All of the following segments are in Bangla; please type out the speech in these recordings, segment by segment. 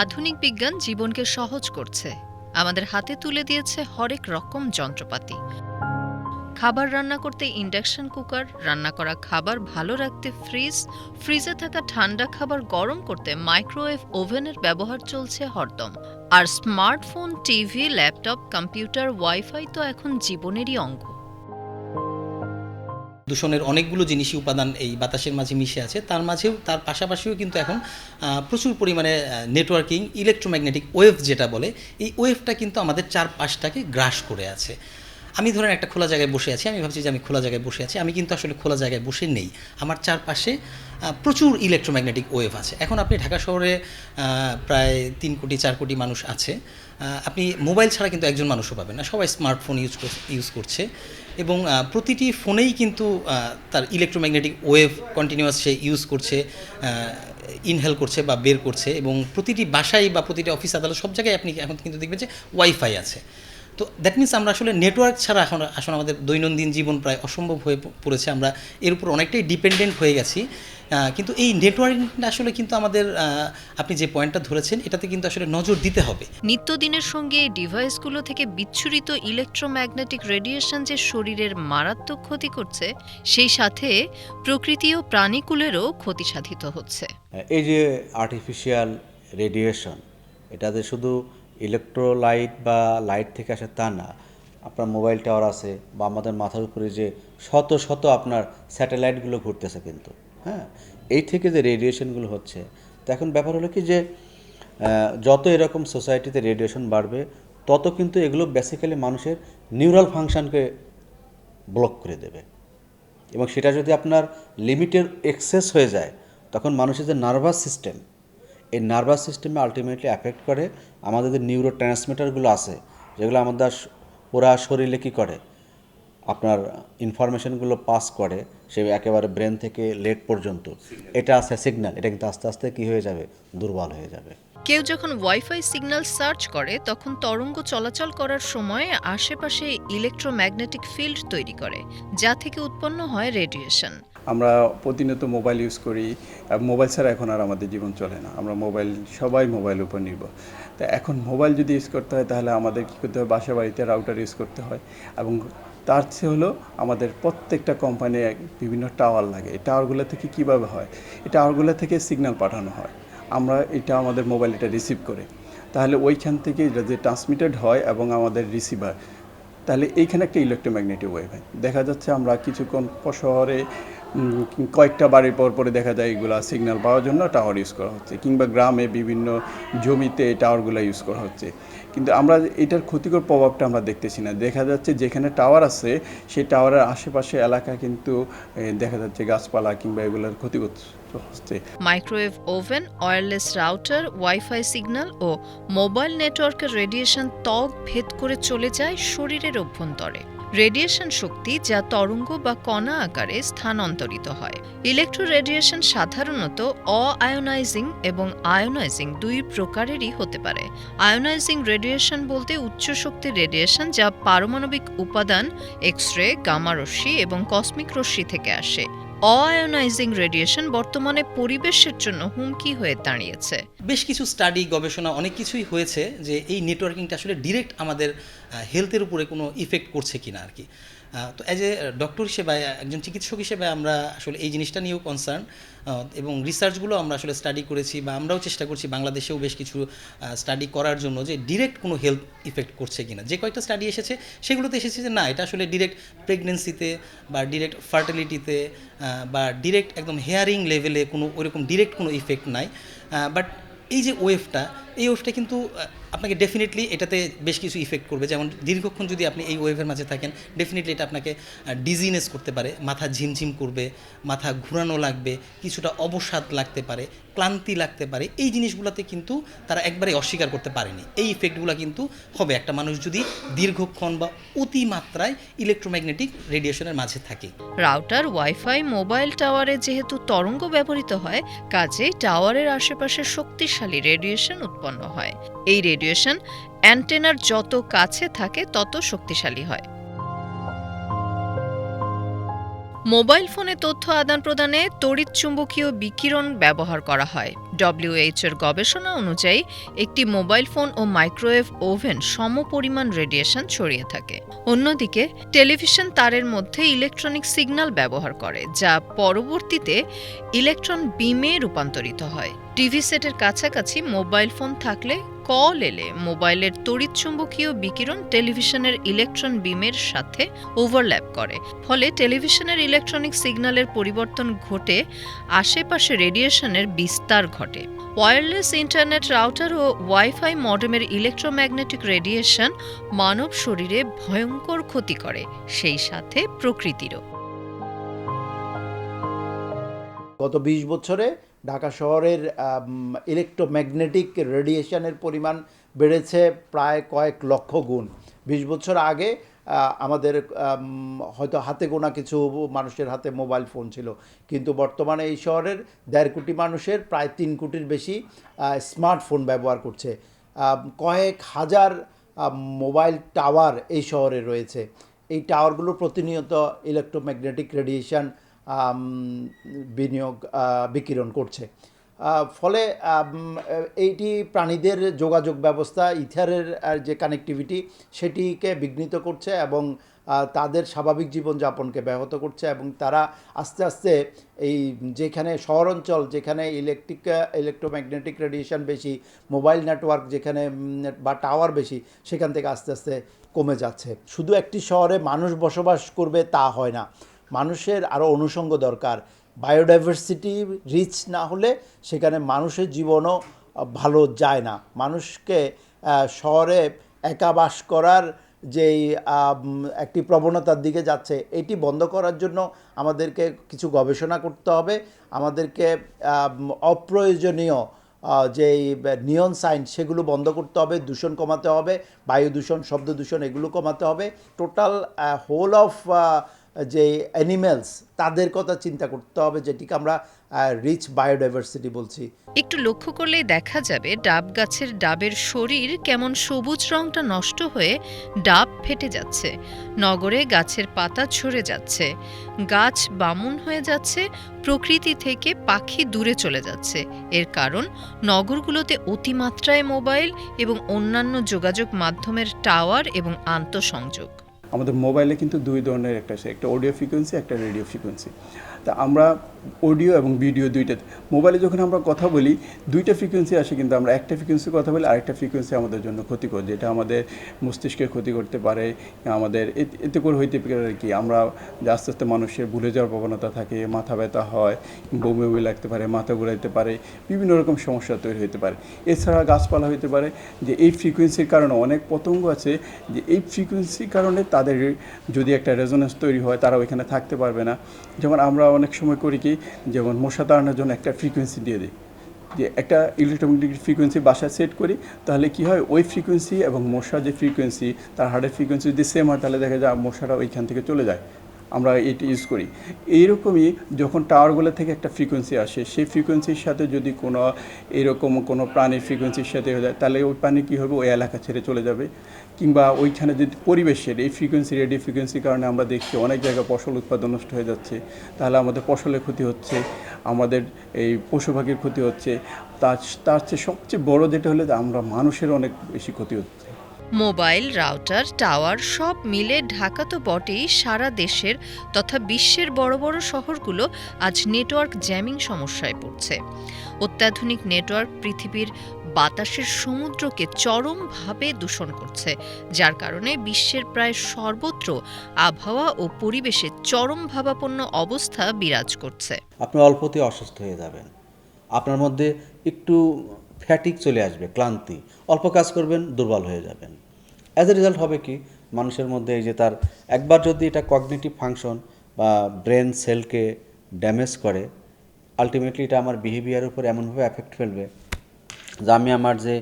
আধুনিক বিজ্ঞান জীবনকে সহজ করছে। আমাদের হাতে তুলে দিয়েছে হরেক রকম যন্ত্রপাতি। খাবার রান্না করতে ইন্ডাকশন কুকার, রান্না করা খাবার ভালো রাখতে ফ্রিজ, ফ্রিজে থাকা ঠান্ডা খাবার গরম করতে মাইক্রোওয়েভ ওভেনের ব্যবহার চলছে হরদম। আর smartphone, TV, laptop, computer, wifi তো এখন জীবনেরই অঙ্গ। দূষণের অনেকগুলো জিনিসই উপাদান এই বাতাসের মাঝে মিশে আছে। তার মাঝেও, তার পাশাপাশিও কিন্তু এখন প্রচুর পরিমাণে নেটওয়ার্কিং ইলেকট্রোম্যাগনেটিক ওয়েভ যেটা বলে, এই ওয়েভটা কিন্তু আমাদের চারপাশটাকে গ্রাস করে আছে। আমি ধরেন একটা খোলা জায়গায় বসে আছি, আমি ভাবছি যে আমি খোলা জায়গায় বসে আছি, আমি কিন্তু আসলে খোলা জায়গায় বসে নেই। আমার চারপাশে প্রচুর ইলেকট্রোম্যাগনেটিক ওয়েভ আছে। এখন আপনি ঢাকা শহরে প্রায় তিন কোটি, চার কোটি মানুষ আছে। আপনি মোবাইল ছাড়া কিন্তু একজন মানুষও পাবেন না। সবাই স্মার্টফোন ইউজ ইউজ করছে। এবং প্রতিটি ফোনেই কিন্তু তার ইলেকট্রোম্যাগনেটিক ওয়েভ কন্টিনিউয়াস সে ইউজ করছে ইনহেল করছে বা বের করছে এবং প্রতিটি বাসায় বা প্রতিটি অফিস আদালত সব জায়গায় আপনি এখন কিন্তু দেখবেন যে ওয়াইফাই আছে। তো দ্যাট মিনস আমরা আসলে নেটওয়ার্ক ছাড়া এখন আসলে আমাদের দৈনন্দিন জীবন প্রায় অসম্ভব হয়ে পড়েছে। আমরা এর উপর অনেকটাই ডিপেন্ডেন্ট হয়ে গেছি। কিন্তু এই নেটওয়ার্কিংটা আসলে কিন্তু আমাদের আপনি যে পয়েন্টটা ধরেছেন এটাতে কিন্তু আসলে নজর দিতে হবে। নিত্যদিনের সঙ্গে এই ডিভাইসগুলো থেকে বিচ্ছুরিত ইলেকট্রোম্যাগনেটিক রেডিয়েশন যে শরীরের মারাত্মক ক্ষতি করছে সেই সাথে প্রকৃতি ও প্রাণীকুলেরও ক্ষতি সাধিত হচ্ছে। এই যে আর্টিফিশিয়াল রেডিয়েশন এটাতে শুধু ইলেকট্রোলাইট বা লাইট থেকে আসে তা না। আপনার মোবাইল টাওয়ার আছে বা আমাদের মাথার উপরে যে শত শত আপনার স্যাটেলাইটগুলো ঘুরতেছে কিন্তু হ্যাঁ? এই থেকে যে রেডিয়েশনগুলো হচ্ছে, তো এখন ব্যাপার হলো কি যে যত এরকম সোসাইটিতে রেডিয়েশন বাড়বে, তত কিন্তু এগুলো বেসিক্যালি মানুষের নিউরাল ফাংশনকে ব্লক করে দেবে। এবং সেটা যদি আপনার লিমিটের এক্সেস হয়ে যায়, তখন মানুষের যে নার্ভাস সিস্টেম এই নার্ভাস সিস্টেমে আলটিমেটলি অ্যাফেক্ট করে। আমাদের যে নিউরো ট্রান্সমিটারগুলো আছে যেগুলো আমাদের ওরা শরীরে কী করে? আপনার ইনফরমেশনগুলো পাস করে সে একেবারে ব্রেন থেকে লেট পর্যন্ত। এটা আছে সিগন্যাল এটা কিন্তু আস্তে আস্তে কী হয়ে যাবে? দুর্বল হয়ে যাবে। কেউ যখন ওয়াইফাই সিগন্যাল সার্চ করে তখন তরঙ্গ চলাচল করার সময় আশেপাশে ইলেকট্রোম্যাগনেটিক ফিল্ড তৈরি করে যা থেকে উৎপন্ন হয় রেডিয়েশন আমরা প্রতিনিয়ত মোবাইল ইউজ করি মোবাইল ছাড়া এখন আর আমাদের জীবন চলে না। আমরা মোবাইল সবাই মোবাইলের উপর নির্ভর। তা এখন মোবাইল যদি ইউজ করতে হয়, তাহলে আমাদের কী করতে হয় বাসা বাড়িতে রাউটার ইউজ করতে হয়। এবং তার চেয়ে হলো আমাদের প্রত্যেকটা কোম্পানি বিভিন্ন টাওয়ার লাগে। এই টাওয়ারগুলো থেকে কীভাবে হয়? এই টাওয়ারগুলো থেকে সিগন্যাল পাঠানো হয়। আমরা এটা আমাদের মোবাইল এটা রিসিভ করে। তাহলে ওইখান থেকে যে ট্রান্সমিটেড হয় এবং আমাদের রিসিভার তাহলে এইখানে একটা ইলেকট্রোম্যাগনেটিক ওয়েভ হয়। দেখা যাচ্ছে আমরা কিছুক্ষণ শহরে কয়েকটা বাড়ির পর পরে দেখা যায় এগুলা সিগন্যাল পাওয়ার জন্য টাওয়ার ইউজ করা হচ্ছে, কিংবা গ্রামে বিভিন্ন জমিতে এই টাওয়ারগুলো ইউজ করা হচ্ছে। কিন্তু আমরা এটার ক্ষতিকর প্রভাবটা আমরা দেখতেছি না। দেখা যাচ্ছে যেখানে টাওয়ার আছে, সেই টাওয়ারের আশেপাশে এলাকা কিন্তু দেখা যাচ্ছে গাছপালা কিংবা এগুলোর ক্ষতিগ্রস্ত হচ্ছে। Microwave oven wireless router wifi signal ও মোবাইল নেটওয়ার্কের রেডিয়েশন ত্বক ভেদ করে চলে যায় শরীরের অভ্যন্তরে। রেডিয়েশন শক্তি যা তরঙ্গ বা কণা আকারে স্থানান্তরিত হয়। ইলেকট্রো রেডিয়েশন সাধারণত অ আয়োনাইজিং এবং আয়োনাইজিং দুই প্রকারেরই হতে পারে। আয়োনাইজিং রেডিয়েশন বলতে উচ্চ শক্তির রেডিয়েশন যা পারমাণবিক উপাদান এক্স রে গামা রশ্মি এবং কসমিক রশ্মি থেকে আসে। অআয়োনাইজিং রেডিয়েশন বর্তমানে পরিবেশের জন্য হুমকি হয়ে দাঁড়িয়েছে। বেশ কিছু স্টাডি, গবেষণা অনেক কিছুই হয়েছে যে এই নেটওয়ার্কিংটা আসলে ডিরেক্ট আমাদের হেলথের উপরে কোনো ইফেক্ট করছে কি না আর কি তো অ্যাজ এ ডক্টর হিসেবে, একজন চিকিৎসক হিসেবে আমরা আসলে এই জিনিসটা নিয়েও কনসার্ন এবং রিসার্চগুলো আমরা আসলে স্টাডি করেছি বা আমরাও চেষ্টা করছি বাংলাদেশেও বেশ কিছু স্টাডি করার জন্য যে ডিরেক্ট কোনো হেলথ ইফেক্ট করছে কিনা। যে কয়েকটা স্টাডি এসেছে, সেগুলোতে এসেছে যে না, এটা আসলে ডিরেক্ট প্রেগনেন্সিতে বা ডিরেক্ট ফার্টিলিটিতে বা ডিরেক্ট একদম হেয়ারিং লেভেলে কোনো ওরকম ডিরেক্ট কোনো ইফেক্ট নাই। বাট এই যে ওয়েভটা এই ওয়েভটা কিন্তু আপনাকে ডেফিনেটলি এটাতে বেশ কিছু ইফেক্ট করবে। যেমন দীর্ঘক্ষণ যদি আপনি এই ওয়েভের মাঝে থাকেন ডেফিনেটলি এটা আপনাকে ডিজিনেস করতে পারে, মাথা ঝিমঝিম করবে, মাথা ঘুরানো লাগবে, কিছুটা অবসাদ লাগতে পারে। ক্লান্তি লাগতে পারে, এই জিনিসগুলোতে কিন্তু তারা একবারে অস্বীকার করতে পারেনি। এই ইফেক্টগুলো কিন্তু হবে। একটা মানুষ যদি দীর্ঘক্ষণ বা অতিমাত্রায় ইলেকট্রোম্যাগনেটিক রেডিয়েশনের মাঝে থাকে। রাউটার ওয়াইফাই মোবাইল টাওয়ারে যেহেতু তরঙ্গ ব্যবহৃত হয় কাজে টাওয়ারের আশেপাশে শক্তিশালী রেডিয়েশন উৎপন্ন হয়। এই রেডিয়েশন অ্যান্টেনার যত কাছে থাকে, তত শক্তিশালী হয়। মোবাইল ফোনে তথ্য আদান প্রদানে তড়িৎ চুম্বকীয় বিকিরণ ব্যবহার করা হয়। ডব্লিউএইচের গবেষণা অনুযায়ী, একটি মোবাইল ফোন ও মাইক্রোওয়েভ ওভেন সমপরিমাণ রেডিয়েশন ছড়িয়ে থাকে। অন্যদিকে, টেলিভিশন তারের মধ্যে ইলেকট্রনিক সিগন্যাল ব্যবহার করে, যা পরবর্তীতে ইলেকট্রন বিমে রূপান্তরিত হয়। টিভি সেটের কাছাকাছি মোবাইল ফোন থাকলে কল এলে মোবাইলের তড়িৎচুম্বকীয় বিকিরণ টেলিভিশনের ইলেকট্রন বিমের সাথে ওভারল্যাপ করে। ফলে টেলিভিশনের ইলেকট্রনিক সিগন্যালের পরিবর্তন ঘটে, আশেপাশে রেডিয়েশনের বিস্তার ঘটে। ওয়্যারলেস ইন্টারনেট রাউটার ও ওয়াইফাই মডেমের ইলেকট্রোম্যাগনেটিক রেডিয়েশন মানব শরীরে ভয়ঙ্কর ক্ষতি করে, সেই সাথে প্রকৃতিরও। গত বিশ বছরে ঢাকা শহরের ইলেকট্রোম্যাগনেটিক রেডিয়েশনের পরিমাণ বেড়েছে প্রায় কয়েক লক্ষ গুণ। বিশ বছর আগে আমাদের হয়তো হাতে গোনা কিছু মানুষের হাতে মোবাইল ফোন ছিল। কিন্তু বর্তমানে এই শহরের দেড় কোটি মানুষের প্রায় তিন কোটির বেশি স্মার্টফোন ব্যবহার করছে। কয়েক হাজার মোবাইল টাওয়ার এই শহরে রয়েছে। এই টাওয়ারগুলো প্রতিনিয়ত ইলেকট্রোম্যাগনেটিক রেডিয়েশন বিনিয়োগ বিকিরণ করছে। ফলে এইটি প্রাণীদের যোগাযোগ ব্যবস্থা, ইথারের যে কানেক্টিভিটি সেটিকে বিঘ্নিত করছে এবং তাদের স্বাভাবিক জীবনযাপনকে ব্যাহত করছে এবং তারা আস্তে আস্তে এই যেখানে শহরাঞ্চল, যেখানে ইলেকট্রিক ইলেকট্রোম্যাগনেটিক রেডিয়েশন বেশি মোবাইল নেটওয়ার্ক যেখানে বা টাওয়ার বেশি, সেখান থেকে আস্তে আস্তে কমে যাচ্ছে। শুধু একটি শহরে মানুষ বসবাস করবে তা হয় না। মানুষের আরও অনুষঙ্গ দরকার। বায়োডাইভার্সিটি রিচ না হলে সেখানে মানুষের জীবনও ভালো যায় না। মানুষকে শহরে একা বাস করার যেই একটি প্রবণতার দিকে যাচ্ছে, এটি বন্ধ করার জন্য আমাদেরকে কিছু গবেষণা করতে হবে। আমাদেরকে অপ্রয়োজনীয় যেই নিয়ন সাইন সেগুলো বন্ধ করতে হবে, দূষণ কমাতে হবে, বায়ু দূষণ, শব্দ দূষণ এগুলো কমাতে হবে। টোটাল হোল অফ যে অ্যানিমেলস তাদের কথা চিন্তা করতে হবে, যেটিকে আমরা রিচ বায়োডাইভার্সিটি বলছি। একটু লক্ষ্য করলেই দেখা যাবে, ডাব গাছের ডাবের শরীর কেমন সবুজ রংটা নষ্ট হয়ে ডাব ফেটে যাচ্ছে। নগরে গাছের পাতা ঝরে যাচ্ছে। গাছ বামুন হয়ে যাচ্ছে, প্রকৃতি থেকে পাখি দূরে চলে যাচ্ছে। এর কারণ, নগরগুলোতে অতিমাত্রায় মোবাইল এবং অন্যান্য যোগাযোগ মাধ্যমের টাওয়ার এবং আন্তঃসংযোগ। আমাদের মোবাইলে কিন্তু দুই ধরনের একটা আছে, একটা অডিও ফ্রিকোয়েন্সি একটা রেডিও ফ্রিকোয়েন্সি তা আমরা অডিও এবং ভিডিও দুইটাতে মোবাইলে যখন আমরা কথা বলি, দুইটা ফ্রিকোয়েন্সি আসে কিন্তু আমরা একটা ফ্রিকোয়েন্সি কথা বলি, আরেকটা ফ্রিকোয়েন্সি আমাদের জন্য ক্ষতিকর, যেটা আমাদের মস্তিষ্কের ক্ষতি করতে পারে, আমাদের এতে- করে হইতে পারে আর কি। আমরা আস্তে আস্তে মানুষের ভুলে যাওয়ার প্রবণতা থাকে, মাথা ব্যথা হয়, বমি বমি লাগতে পারে, মাথা ঘুরাইতে পারে, বিভিন্ন রকম সমস্যা তৈরি হতে পারে। এছাড়া গাছপালা হইতে পারে, যে এই ফ্রিকোয়েন্সির কারণে অনেক পতঙ্গ আছে, যে এই ফ্রিকোয়েন্সির কারণে তাদের যদি একটা রেজোনেন্স তৈরি হয় তারা ওইখানে থাকতে পারবে না। যেমন আমরা অনেক সময় করি কি যেমন মশা তাড়ানোর জন্য একটা ফ্রিকোয়েন্সি দিয়ে দিই। যে একটা ইলেকট্রোম্যাগনেটিক ফ্রিকোয়েন্সি বাসায় সেট করি, তাহলে কি হয়? ওই ফ্রিকোয়েন্সি এবং মশার যে ফ্রিকোয়েন্সি তার হার্টের ফ্রিকোয়েন্সি যদি সেম হয়, তাহলে দেখা যায় মশারা ওইখান থেকে চলে যায়। আমরা এটি ইউজ করি। এইরকমই যখন টাওয়ারগুলো থেকে একটা ফ্রিকোয়েন্সি আসে, সেই ফ্রিকোয়েন্সির সাথে যদি কোনো এরকম কোনো প্রাণীর ফ্রিকোয়েন্সির সাথে হয়ে যায়, তাহলে ওই প্রাণী কী হবে? ওই এলাকা ছেড়ে চলে যাবে। কিংবা ওইখানে যদি পরিবেশের এই ফ্রিকোয়েন্সি রেডিও ফ্রিকোয়েন্সির কারণে আমরা দেখছি অনেক জায়গায় ফসল উৎপাদন নষ্ট হয়ে যাচ্ছে, তাহলে আমাদের ফসলের ক্ষতি হচ্ছে, আমাদের এই পশু পাখির ক্ষতি হচ্ছে। তার তার চেয়ে সবচেয়ে বড় যেটা হলে আমরা মানুষের অনেক বেশি ক্ষতি হচ্ছে। মোবাইল, রাউটার, টাওয়ার সব মিলে ঢাকা তো বটেই সারা দেশের তথা বিশ্বের বড় বড় শহরগুলো আজ নেটওয়ার্ক জ্যামিং সমস্যায় পড়ছে। অত্যাধুনিক নেটওয়ার্ক পৃথিবীর বাতাসের সমুদ্রকে চরমভাবে দূষণ করছে, যার কারণে বিশ্বের প্রায় সর্বত্র আবহাওয়া ও পরিবেশে চরম ভাবাপন্ন অবস্থা বিরাজ করছে। আপনি অল্পতেই অসুস্থ হয়ে যাবেন। আপনার মধ্যে একটু ফ্যাটিক চলে আসবে, ক্লান্তি। অল্প কাজ করবেন, দুর্বল হয়ে যাবেন। অ্যাজ এ রেজাল্ট হবে কি? মানুষের মধ্যে এই যে তার একবার যদি এটা কগনিটিভ ফাংশন বা ব্রেন সেলকে ড্যামেজ করে আলটিমেটলি এটা আমার বিহেভিয়ারের উপর এমনভাবে এফেক্ট ফেলবে যে আমি আমার যে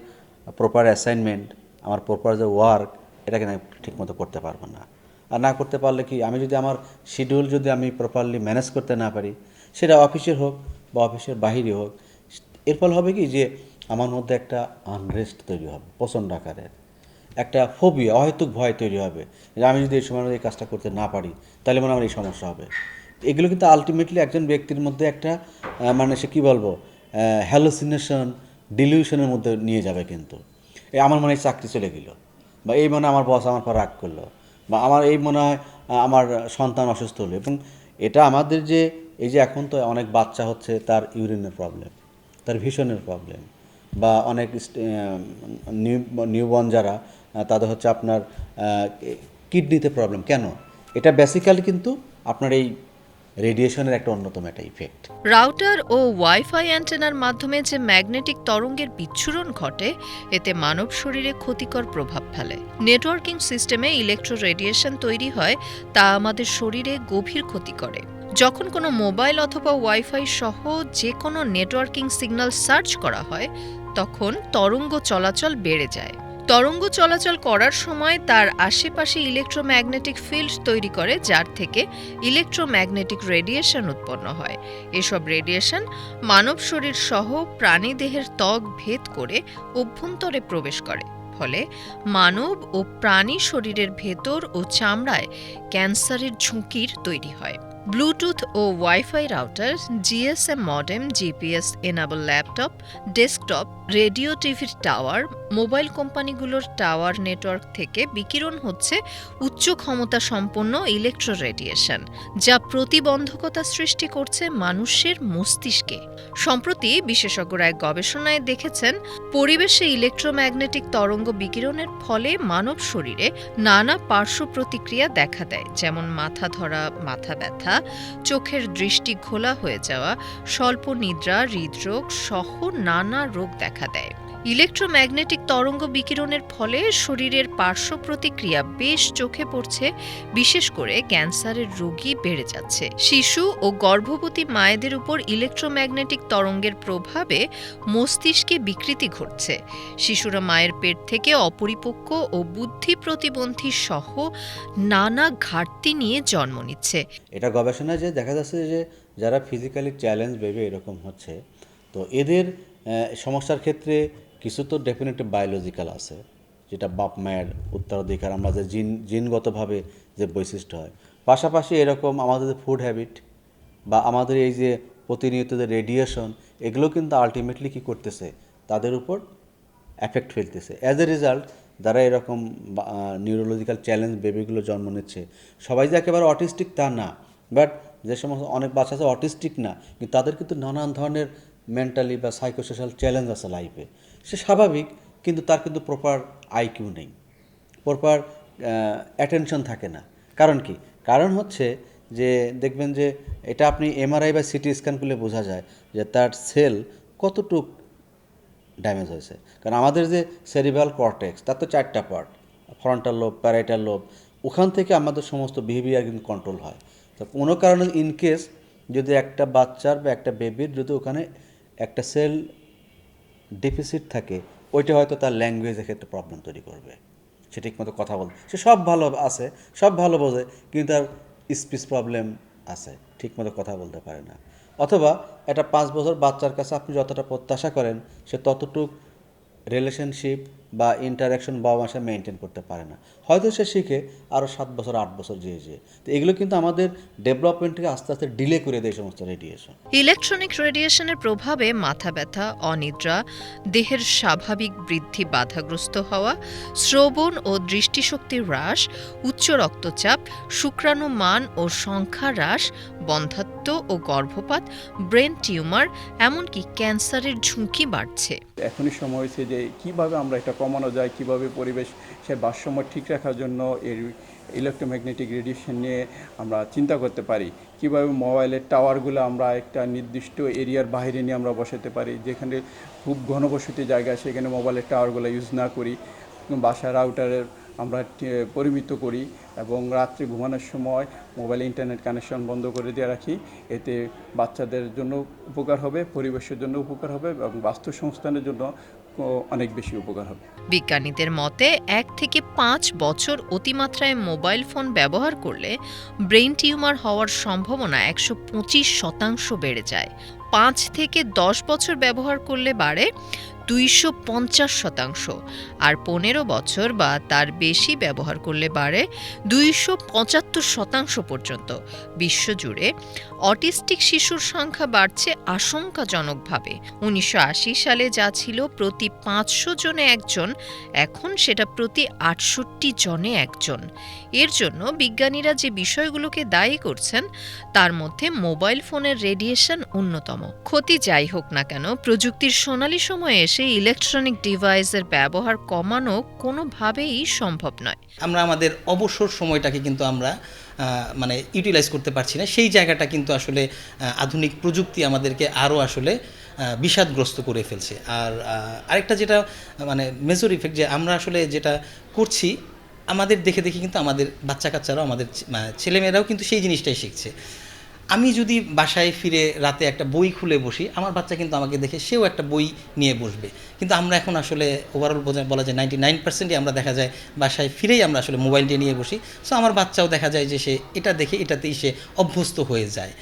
প্রপার অ্যাসাইনমেন্ট আমার প্রপার যে ওয়ার্ক এটাকে আমি ঠিকমতো করতে পারব না। আর না করতে পারলে কি? আমি যদি আমার শিডিউল যদি আমি প্রপারলি ম্যানেজ করতে না পারি, সেটা অফিসের হোক বা অফিসের বাহিরে হোক, এর ফল হবে কি? যে আমার মধ্যে একটা আনরেস্ট তৈরি হবে, প্রচণ্ড আকারের একটা ফোবিয়া অহেতুক ভয় তৈরি হবে যে আমি যদি এই সময় এই কাজটা করতে না পারি, তাহলে মানে আমার এই সমস্যা হবে। এগুলো কিন্তু আলটিমেটলি একজন ব্যক্তির মধ্যে একটা মানে সে কী বলব হ্যালোসিনেশন ডিলিউশনের মধ্যে নিয়ে যাবে কিন্তু। এই আমার মনে হয় চাকরি চলে গেল, বা এই মনে আমার বস আমার পর রাগ করল, বা আমার এই মনে হয় আমার সন্তান অসুস্থ হলো। এবং এটা আমাদের যে, এই যে এখন তো অনেক বাচ্চা হচ্ছে, তার ইউরিনের প্রবলেম তার ভীষণের প্রবলেম বা অনেক নিউ, নিউবর্ন যারা তাদের হচ্ছে আপনার কিডনিতে প্রবলেম কেন? এটা বেসিক্যালি কিন্তু আপনার এই রেডিয়েশনের একটা অন্যতম একটা ইফেক্ট রাউটার ও ওয়াইফাই অ্যান্টেনার মাধ্যমে যে ম্যাগনেটিক তরঙ্গের বিচ্ছুরণ ঘটে, এতে মানব শরীরে ক্ষতিকর প্রভাব ফেলে। নেটওয়ার্কিং সিস্টেমে ইলেকট্রো রেডিয়েশন তৈরি হয়, তা আমাদের শরীরে গভীর ক্ষতি করে। যখন কোনো মোবাইল অথবা ওয়াইফাই সহ যে কোনো নেটওয়ার্কিং সিগন্যাল সার্চ করা হয় তখন তরঙ্গ চলাচল বেড়ে যায়। তরঙ্গ চলাচল করার সময় তার আশেপাশে ইলেকট্রোম্যাগনেটিক ফিল্ড তৈরি করে, যার থেকে ইলেকট্রোম্যাগনেটিক রেডিয়েশন উৎপন্ন হয়। এসব রেডিয়েশন মানব শরীর সহ প্রাণীদেহের ত্বক ভেদ করে অভ্যন্তরে প্রবেশ করে। ফলে মানব ও প্রাণী শরীরের ভেতর ও চামড়ায় ক্যান্সারের ঝুঁকির তৈরি হয়। ব্লুটুথ ও wifi router GSM modem GPS enable laptop desktop radio টিভির টাওয়ার মোবাইল কোম্পানিগুলোর টাওয়ার নেটওয়ার্ক থেকে বিকিরণ হচ্ছে উচ্চ ক্ষমতা সম্পন্ন ইলেকট্রো রেডিয়েশন যা প্রতিবন্ধকতা সৃষ্টি করছে মানুষের মস্তিষ্কে। সম্প্রতি বিশেষজ্ঞরা এক গবেষণায় দেখেছেন পরিবেশে ইলেকট্রোম্যাগনেটিক তরঙ্গ বিকিরণের ফলে মানব শরীরে নানা পার্শ্ব প্রতিক্রিয়া দেখা দেয়, যেমন মাথা ধরা, মাথা ব্যথা, চোখের দৃষ্টি ঘোলা হয়ে যাওয়া, স্বল্প নিদ্রা, হৃদরোগ সহ নানা রোগ দেখা দেয়। ইলেকট্রোম্যাগনেটিক তরঙ্গ বিকিরণের ফলে শরীরের পার্শ্ব প্রতিক্রিয়া বেশ চোখে পড়ছে, বিশেষ করে ক্যান্সারের রোগী বেড়ে যাচ্ছে। শিশু ও গর্ভবতী মায়েদের উপর ইলেকট্রোম্যাগনেটিক তরঙ্গের প্রভাবে মস্তিষ্কে বিকৃতি ঘটছে। শিশুরা মায়ের পেট থেকে অপরিপক্ক ও বুদ্ধি প্রতিবন্ধী সহ নানা ঘাটতি নিয়ে জন্ম নিচ্ছে। এটা গবেষণায় যে দেখা যাচ্ছে যে যারা ফিজিক্যালি চ্যালেঞ্জ বেবি এরকম হচ্ছে, তো এদের সমস্যার ক্ষেত্রে কিছু তো ডেফিনেটলি বায়োলজিক্যাল আছে, যেটা বাপ, মায়ের উত্তরাধিকার, আমরা যে জিন, জিনগতভাবে যে বৈশিষ্ট্য হয়। পাশাপাশি এরকম আমাদের যে ফুড হ্যাবিট বা আমাদের এই যে প্রতিনিয়ত যে রেডিয়েশন এগুলো কিন্তু আলটিমেটলি কী করতেছে? তাদের উপর এফেক্ট ফেলতেছে। অ্যাজ এ রেজাল্ট যারা এরকম নিউরোলজিক্যাল চ্যালেঞ্জ বেবিগুলো জন্ম নিচ্ছে, সবাই যে একেবারে অটিস্টিক তা না বাট যে সমস্ত অনেক বাচ্চা আছে অটিস্টিক না, কিন্তু তাদের কিন্তু নানান ধরনের মেন্টালি বা সাইকোসোশ্যাল চ্যালেঞ্জ আছে লাইফে সে স্বাভাবিক, কিন্তু তার কিন্তু প্রপার আইকিউ নেই। প্রপার অ্যাটেনশন থাকে না। কারণ কি? কারণ হচ্ছে যে, দেখবেন যে, এটা আপনি এমআরআই বা সিটি স্ক্যান করলে বোঝা যায় যে, তার সেল কতটুক ড্যামেজ হয়েছে। কারণ আমাদের যে সেরিব্রাল কর্টেক্স তার তো চারটা part frontal lobe parietal lobe ওখান থেকে আমাদের সমস্ত বিহেভিয়ার কিন্তু কন্ট্রোল হয়। তো কোনো কারণে ইনকেস যদি একটা বাচ্চার বা একটা বেবির যদি ওখানে একটা সেল ডেফিসিট থাকে, ওইটা হয়তো তার ল্যাঙ্গুয়েজের ক্ষেত্রে প্রবলেম তৈরি করবে। সে ঠিকমতো কথা বলবে সে সব ভালো আছে, সব ভালো বোঝে, কিন্তু তার স্পিচ প্রবলেম আছে, ঠিকমতো কথা বলতে পারে না। অথবা একটা পাঁচ বছর বাচ্চার কাছে আপনি যতটা প্রত্যাশা করেন, সে ততটুক রিলেশনশিপ বা ইন্টারাকশন বাবা মার মেনটেন করতে পারে না। হয়তো সে শিখে আরও সাত বছর, আট বছর যেয়ে যেয়ে তো এগুলো কিন্তু আমাদের ডেভেলপমেন্টকে আস্তে আস্তে ডিলে করে দেয় সমস্ত রেডিয়েশন ইলেকট্রনিক রেডিয়েশনের প্রভাবে মাথা ব্যথা, অনিদ্রা, দেহের স্বাভাবিক বৃদ্ধি বাধাগ্রস্ত হওয়া, শ্রবণ ও দৃষ্টিশক্তির হ্রাস, উচ্চ রক্তচাপ, শুক্রাণু মান ও সংখ্যা হ্রাস বন্ধাত্ব ও গর্ভপাত, ব্রেন টিউমার, এমনকি ক্যান্সারের ঝুঁকি বাড়ছে। এখনই সময় হয়েছে যে কীভাবে আমরা এটা কমানো যায়, কীভাবে পরিবেশ সে ভারসাম্য ঠিক রাখার জন্য এর ইলেকট্রোম্যাগনেটিক রেডিয়েশন নিয়ে আমরা চিন্তা করতে পারি। কীভাবে মোবাইলের টাওয়ারগুলো আমরা একটা নির্দিষ্ট এরিয়ার বাইরে নিয়ে আমরা বসাতে পারি, যেখানে খুব ঘনবসতি জায়গা, সেখানে মোবাইলের টাওয়ারগুলো ইউজ না করি বাসা রাউটারের আমরা পরিমিত করি এবং রাত্রে ঘুমানোর সময় মোবাইল ইন্টারনেট কানেকশন বন্ধ করে দিয়ে রাখি। এতে বাচ্চাদের জন্য উপকার হবে, পরিবেশের জন্য উপকার হবে এবং বাস্তুসংস্থানের জন্য অনেক বেশি উপকার হবে। বিজ্ঞানীদের মতে, এক থেকে পাঁচ বছর অতিমাত্রায় মোবাইল ফোন ব্যবহার করলে ব্রেন টিউমার হওয়ার সম্ভাবনা একশো পঁচিশ শতাংশ বেড়ে যায়। পাঁচ থেকে দশ বছর ব্যবহার করলে বাড়ে। দুইশো পঞ্চাশ শতাংশ। আর পনেরো বছর বা তার বেশি ব্যবহার করলে বাড়ে দুইশো পঁচাত্তর শতাংশ পর্যন্ত। বিশ্বজুড়ে অটিস্টিক শিশুর সংখ্যা বাড়ছে আশঙ্কাজনকভাবে। উনিশশো আশি সালে যা ছিল প্রতি পাঁচশো জনে একজন, এখন সেটা প্রতি আটষট্টি জনে একজন। এর জন্য বিজ্ঞানীরা যে বিষয়গুলোকে দায়ী করছেন, তার মধ্যে মোবাইল ফোনের রেডিয়েশন অন্যতম। ক্ষতি যাই হোক না কেন, প্রযুক্তির সোনালী সময়ে এসে ইলেকট্রনিক ডিভাইসের ব্যবহার কমানো কোনোভাবেই সম্ভব নয়। আমরা আমাদের অবসর সময়টাকে কিন্তু আমরা মানে ইউটিলাইজ করতে পারছি না। সেই জায়গাটা কিন্তু আসলে আধুনিক প্রযুক্তি আমাদেরকে আরও আসলে বিষাদগ্রস্ত করে ফেলছে। আর আরেকটা যেটা মানে মেজর ইফেক্ট যে আমরা আসলে যেটা করছি, আমাদের দেখে দেখে কিন্তু আমাদের বাচ্চা কাচ্চারাও আমাদের মানে ছেলেমেয়েরাও কিন্তু সেই জিনিসটাই শিখছে। আমি যদি বাসায় ফিরে রাতে একটা বই খুলে বসি, আমার বাচ্চা কিন্তু আমাকে দেখে সেও একটা বই নিয়ে বসবে। কিন্তু আমরা এখন আসলে ওভারঅল বলা যায় নাইনটি নাইন পার্সেন্টই আমরা দেখা যায় বাসায় ফিরেই আমরা আসলে মোবাইলটি নিয়ে বসি। সো আমার বাচ্চাও দেখা যায় যে সে এটা দেখে এটাতেই সে অভ্যস্ত হয়ে যায়।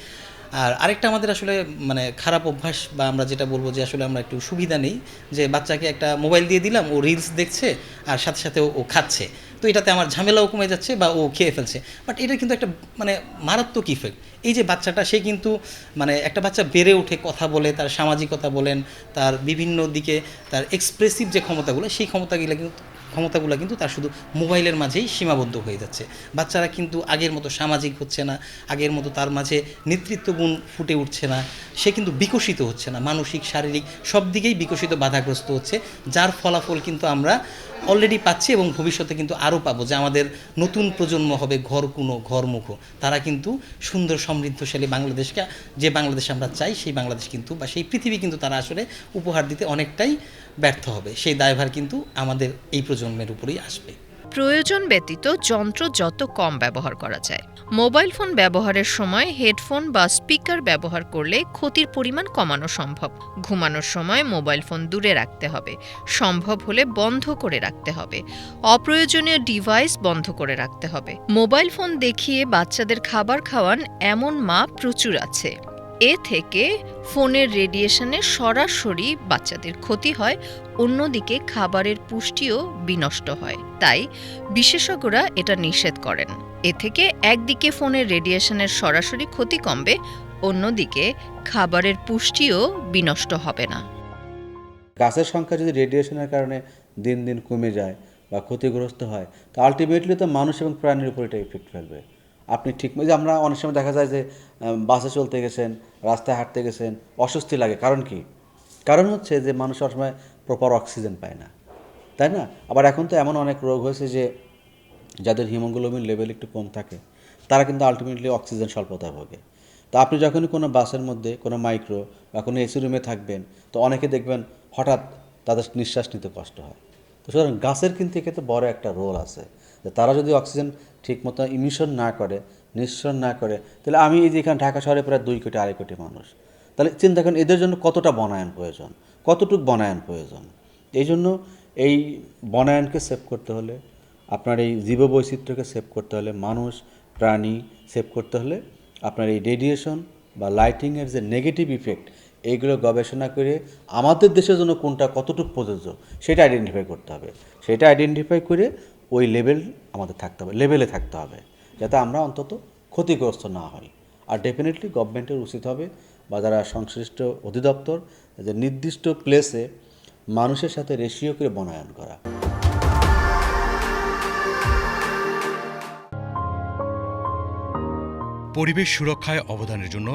আর আরেকটা আমাদের আসলে মানে খারাপ অভ্যাস বা আমরা যেটা বলব যে আসলে আমরা একটু সুবিধা নেই, যে বাচ্চাকে একটা মোবাইল দিয়ে দিলাম, ও রিলস দেখছে আর সাথে সাথে ও- খাচ্ছে। তো এটাতে আমার ঝামেলাও কমে যাচ্ছে বা ও খেয়ে ফেলছে। বাট এটা কিন্তু একটা মানে মারাত্মক ইফেক্ট এই যে বাচ্চাটা, সে কিন্তু মানে একটা বাচ্চা বেড়ে ওঠে, কথা বলে, তার সামাজিকতা বলেন, তার বিভিন্ন দিকে, তার এক্সপ্রেসিভ যে ক্ষমতাগুলো, সেই ক্ষমতাগুলো কিন্তু ক্ষমতাগুলো কিন্তু তার শুধু মোবাইলের মাঝেই সীমাবদ্ধ হয়ে যাচ্ছে। বাচ্চারা কিন্তু আগের মতো সামাজিক হচ্ছে না, আগের মতো তার মাঝে নেতৃত্ব গুণ ফুটে উঠছে না, সে কিন্তু বিকশিত হচ্ছে না। মানসিক, শারীরিক সব দিকেই বিকশিত, বাধাগ্রস্ত হচ্ছে, যার ফলাফল কিন্তু আমরা অলরেডি পাচ্ছি এবং ভবিষ্যতে কিন্তু আরও পাবো যে আমাদের নতুন প্রজন্ম হবে ঘর কোনো ঘরমুখো তারা কিন্তু সুন্দর সমৃদ্ধশালী বাংলাদেশকে, যে বাংলাদেশ আমরা চাই সেই বাংলাদেশ কিন্তু বা সেই পৃথিবী কিন্তু তারা আসলে উপহার দিতে অনেকটাই ব্যর্থ হবে। সেই দায়ভার কিন্তু আমাদের এই প্রজন্মের উপরেই আসবে। প্রয়োজন ব্যতীত যন্ত্র যত কম ব্যবহার করা যায়। মোবাইল ফোন ব্যবহারের সময় হেডফোন বা স্পিকার ব্যবহার করলে ক্ষতির পরিমাণ কমানো সম্ভব। ঘুমানোর সময় মোবাইল ফোন দূরে রাখতে হবে। সম্ভব হলে বন্ধ করে রাখতে হবে। অপ্রয়োজনীয় ডিভাইস বন্ধ করে রাখতে হবে। মোবাইল ফোন দেখিয়ে বাচ্চাদের খাবার খাওয়ান এমন মা প্রচুর আছে। এ থেকে ফোনের রেডিয়েশনে সরাসরি বাচ্চাদের ক্ষতি হয়, অন্যদিকে খাবারের পুষ্টিও বিনষ্ট হয়। তাই বিশেষজ্ঞরা এটা নিষেধ করেন। এ থেকে একদিকে ফোনের রেডিয়েশনের সরাসরি ক্ষতি কমবে, অন্যদিকে খাবারের পুষ্টিও বিনষ্ট হবে না। গাছের সংখ্যা যদি রেডিয়েশনের কারণে দিন দিন কমে যায় বা ক্ষতিগ্রস্ত হয়, তো আলটিমেটলি তো মানুষ এবং প্রাণীর উপর এটা ইফেক্ট ফেলবে। আপনি ঠিক যে আমরা অনেক সময় দেখা যায় যে বাসে চলতে গেছেন, রাস্তায় হাঁটতে গেছেন, অস্বস্তি লাগে। কারণ কি? কারণ হচ্ছে যে মানুষ সবসময় প্রপার অক্সিজেন পায় না। তাই না? আবার এখন তো এমন অনেক রোগ হয়েছে যে, যাদের হিমোগ্লোবিন লেভেল একটু কম থাকে, তারা কিন্তু আলটিমেটলি অক্সিজেন স্বল্পতা ভোগে। তো আপনি যখনই কোনো বাসের মধ্যে কোনো মাইক্রো বা কোনো এসি রুমে থাকবেন, তো অনেকে দেখবেন হঠাৎ তাদের নিঃশ্বাস নিতে কষ্ট হয়। তো সুতরাং গাছের কিন্তু এক্ষেত্রে বড় একটা রোল আছে। যে তারা যদি অক্সিজেন ঠিক মতো ইমিশন না করে নিঃসরণ না করে, তাহলে আমি এই যে এখানে ঢাকা শহরে প্রায় দুই কোটি, আড়াই কোটি মানুষ। তাহলে চিন্তা করেন, এদের জন্য কতটা বনায়ন প্রয়োজন? কতটুক বনায়ন প্রয়োজন? এই জন্য এই বনায়নকে সেভ করতে হলে, আপনার এই জীববৈচিত্র্যকে সেভ করতে হলে, মানুষ, প্রাণী সেভ করতে হলে, আপনার এই রেডিয়েশন বা লাইটিংয়ের যে নেগেটিভ ইফেক্ট এইগুলো গবেষণা করে আমাদের দেশের জন্য কোনটা কতটুকু প্রযোজ্য, সেটা আইডেন্টিফাই করতে হবে। সেটা আইডেন্টিফাই করে ওই লেভেল আমাদের থাকতে হবে লেভেলে থাকতে হবে, যাতে আমরা অন্তত ক্ষতিগ্রস্ত না হই। আর ডেফিনেটলি গভর্নমেন্টের উচিত হবে বা যারা সংশ্লিষ্ট অধিদপ্তর, যে নির্দিষ্ট প্লেসে মানুষের সাথে রেশিও করে বনায়ন করা। পরিবেশ সুরক্ষায় অবদানের জন্য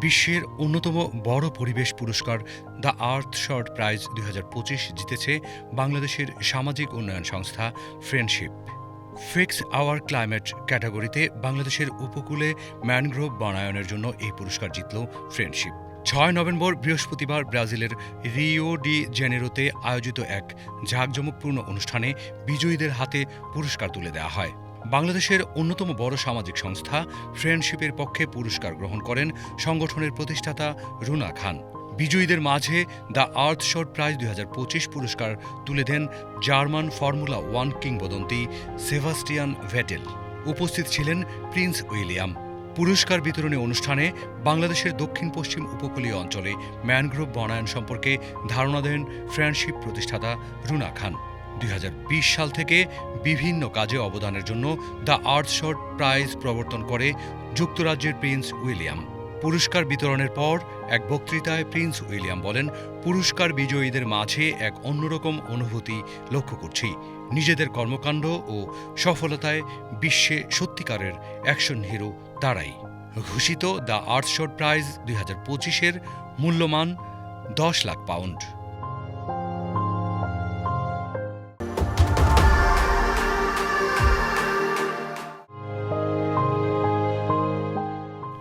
বিশ্বের অন্যতম বড় পরিবেশ পুরস্কার দ্য আর্থ শর্ট প্রাইজ দুই হাজার পঁচিশ জিতেছে বাংলাদেশের সামাজিক উন্নয়ন সংস্থা ফ্রেন্ডশিপ। ফিক্স আওয়ার ক্লাইমেট ক্যাটাগরিতে বাংলাদেশের উপকূলে ম্যানগ্রোভ বনায়নের জন্য এই পুরস্কার জিতল ফ্রেন্ডশিপ। ছয় নভেম্বর বৃহস্পতিবার ব্রাজিলের রিও ডি জেনেরোতে আয়োজিত এক জাঁকজমকপূর্ণ অনুষ্ঠানে বিজয়ীদের হাতে পুরস্কার তুলে দেওয়া হয়। বাংলাদেশের অন্যতম বড় সামাজিক সংস্থা ফ্রেন্ডশিপের পক্ষে পুরস্কার গ্রহণ করেন সংগঠনের প্রতিষ্ঠাতা রুনা খান। বিজয়ীদের মাঝে দ্য আর্থ শট প্রাইজ দুই হাজার পঁচিশ পুরস্কার তুলে দেন জার্মান ফর্মুলা ওয়ান কিংবদন্তি সেভাস্টিয়ান ভেটেল। উপস্থিত ছিলেন প্রিন্স উইলিয়াম। পুরস্কার বিতরণী অনুষ্ঠানে বাংলাদেশের দক্ষিণ পশ্চিম উপকূলীয় অঞ্চলে ম্যানগ্রোভ বনায়ন সম্পর্কে ধারণা দেন ফ্রেন্ডশিপ প্রতিষ্ঠাতা রুনা খান। দুই হাজার বিশ সাল থেকে বিভিন্ন কাজে অবদানের জন্য দ্য আর্থ শর্ট প্রাইজ প্রবর্তন করে যুক্তরাজ্যের প্রিন্স উইলিয়াম। পুরস্কার বিতরণের পর এক বক্তৃতায় প্রিন্স উইলিয়াম বলেন, পুরস্কার বিজয়ীদের মাঝে এক অন্যরকম অনুভূতি লক্ষ্য করছি। নিজেদের কর্মকাণ্ড ও সফলতায় বিশ্বে সত্যিকারের অ্যাকশন হিরো তারাই। ঘোষিত দ্য আর্থ শর্ট প্রাইজ দুই হাজার পঁচিশের মূল্যমান দশ লাখ পাউন্ড।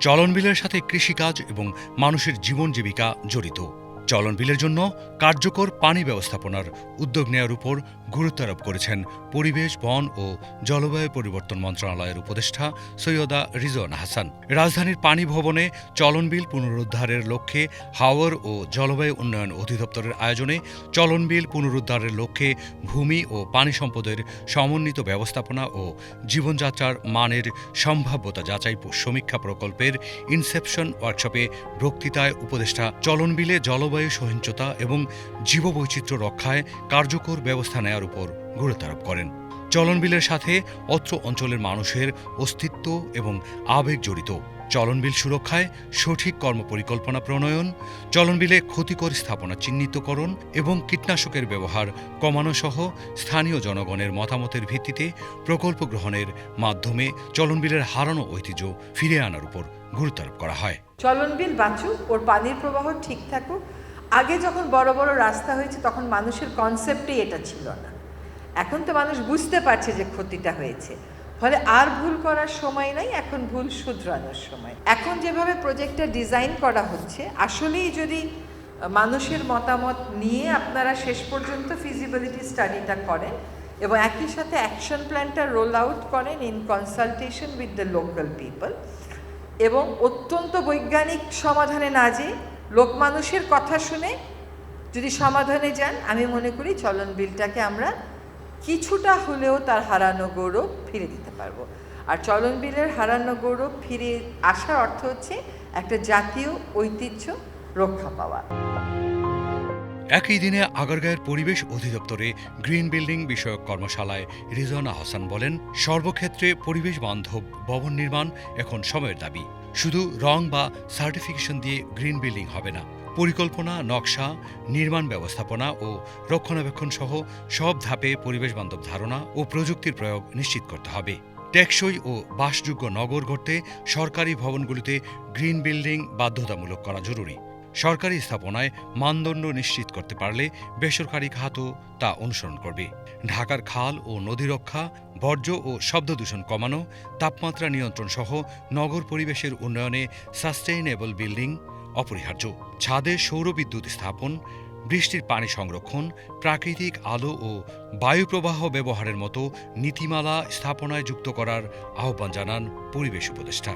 চলন বিলের সাথে কৃষিকাজ এবং মানুষের জীবন জীবিকা জড়িত। চলন বিলের জন্য কার্যকর পানি ব্যবস্থাপনার উদ্যোগ নেওয়ার উপর গুরুত্ব আরোপ করেছেন পরিবেশ, বন ও জলবায়ু পরিবর্তন মন্ত্রণালয়ের উপদেষ্টা সৈয়দা রিজওয়ান হাসান। রাজধানীর পানি ভবনে চলন বিল পুনরুদ্ধারের লক্ষ্যে হাওর ও জলবায়ু উন্নয়ন অধিদপ্তরের আয়োজনে চলন বিল পুনরুদ্ধারের লক্ষ্যে ভূমি ও পানি সম্পদের সমন্বিত ব্যবস্থাপনা ও জীবনযাত্রার মানের সম্ভাব্যতা যাচাই সমীক্ষা প্রকল্পের ইনসেপশন ওয়ার্কশপে বক্তৃতায় উপদেষ্টা চলন বিলে জলবায়ু সহিংসতা এবং জীববৈচিত্র্য রক্ষায় কার্যকর ব্যবস্থা নেওয়ার উপর গুরুত্ব আরোপ করেন। চলন বিলের সাথে অত্র অঞ্চলের মানুষের অস্তিত্ব এবং আবেগ জড়িত। চলন বিল সুরক্ষায় সঠিক কর্মপরিকল্পনা প্রণয়ন চলন বিলে ক্ষতিকর স্থাপনা চিহ্নিতকরণ এবং কীটনাশকের ব্যবহার কমানো সহ স্থানীয় জনগণের মতামতের ভিত্তিতে প্রকল্প গ্রহণের মাধ্যমে চলনবিলের হারানো ঐতিহ্য ফিরে আনার উপর গুরুত্ব আরোপ করা হয়। চলন বিল বাঁচুক, ওর পানির প্রবাহ ঠিক থাকুক আগে যখন বড় বড় রাস্তা হয়েছে, তখন মানুষের কনসেপ্টেই এটা ছিল না। এখন তো মানুষ বুঝতে পারছে যে ক্ষতিটা হয়েছে। ফলে আর ভুল করার সময় নাই, এখন ভুল শুধরানোর সময়। এখন যেভাবে প্রজেক্টটা ডিজাইন করা হচ্ছে, আসলেই যদি মানুষের মতামত নিয়ে আপনারা শেষ পর্যন্ত ফিজিবিলিটি স্টাডিটা করেন এবং একই সাথে অ্যাকশন প্ল্যানটা রোল আউট করেন in consultation with the local people এবং অত্যন্ত বৈজ্ঞানিক সমাধানে না যেয়ে লোক মানুষের কথা শুনে যদি সমাধানে যান, আমি মনে করি চলন বিলটাকে আমরা কিছুটা হলেও তার হারানো গৌরব ফিরে দিতে পারব। আর চলন বিলের হারানো গৌরব ফিরে আসার অর্থ হচ্ছে একটা জাতীয় ঐতিহ্য রক্ষা পাওয়া। একই দিনে আগারগাঁয়ের পরিবেশ অধিদপ্তরে গ্রিন বিল্ডিং বিষয়ক কর্মশালায় রিজওয়ানা হাসান বলেন, সর্বক্ষেত্রে পরিবেশ বান্ধব ভবন নির্মাণ এখন সময়ের দাবি। শুধু রং বা সার্টিফিকেশন দিয়ে গ্রিন বিল্ডিং হবে না। পরিকল্পনা, নকশা, নির্মাণ ব্যবস্থাপনা ও রক্ষণাবেক্ষণ সহ সব ধাপে পরিবেশ বান্ধব ধারণা ও প্রযুক্তির প্রয়োগ নিশ্চিত করতে হবে। টেকসই ও বাসযোগ্য নগর গড়তে সরকারি ভবনগুলিতে গ্রিন বিল্ডিং বাধ্যতামূলক করা জরুরি। সরকারি স্থাপনায় মানদণ্ড নিশ্চিত করতে পারলে বেসরকারি খাতও তা অনুসরণ করবে। ঢাকার খাল ও নদী রক্ষা, বর্জ্য ও শব্দ দূষণ কমানো, তাপমাত্রা নিয়ন্ত্রণ সহ নগর পরিবেশের উন্নয়নে সাস্টেইনেবল বিল্ডিং অপরিহার্য। ছাদে সৌরবিদ্যুৎ স্থাপন, বৃষ্টির পানি সংরক্ষণ, প্রাকৃতিক আলো ও বায়ুপ্রবাহ ব্যবহারের মতো নীতিমালা স্থাপনায় যুক্ত করার আহ্বান জানান পরিবেশ উপদেষ্টা।